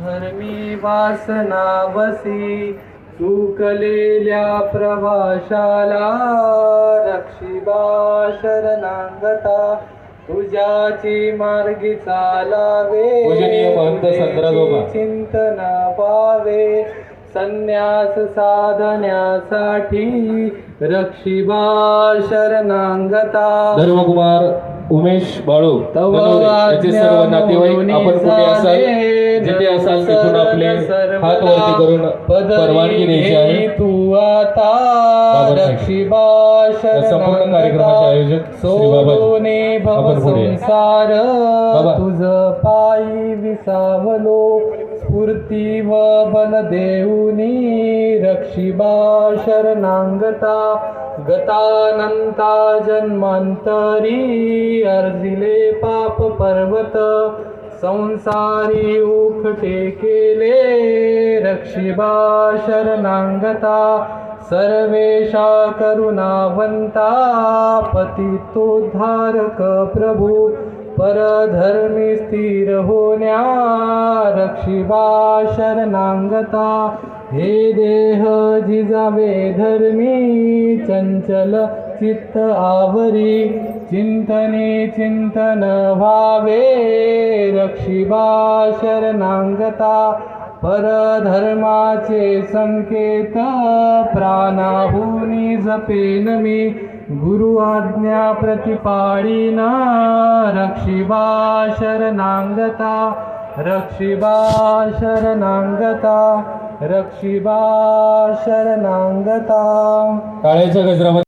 धर्मी वासना वसी चुकलेल्या प्रवाशाला रक्षिबा शरणांगता तुझ्याची मार्गी चालावे. चिंतन पावे. संन्यास साधण्यासाठी रक्षिबा शरणांगता. धर्मकुमार उमेश बाळू याचे सर्व नातेवाईक आपण कुठे असाल जिथे असाल तिथून आपले हात वरती करून परवानगी द्यायची आहे. तू आता. संपूर्ण कार्यक्रमाचे आयोजक या. संसार. तुझ पायी विसावलो स्फूर्ती व बल देऊनी. रक्षिबा शरणांगता. गतानंता जन्मांतरी अर्जिले पाप पर्वत संसारी उखटे केले रक्षिबा शरणांगता सर्वेशा करुणावंता पतितोद्धारक प्रभू परधर्मी स्थिर होण्या रक्षिबा शरणांगता हे देह जिजावे धर्मी चंचल चित्त आवरी चिंतने चिंतन भावे रक्षिबा शरणांगता परधर्माचे संकेत प्राणाहुनी जपेन मी गुरु आज्ञा प्रतिपाळीना रक्षिबा शरणांगता रक्षिबा शरणांगता. रक्षिबा शरणांगता. टाळ्याच्या गजरामध्ये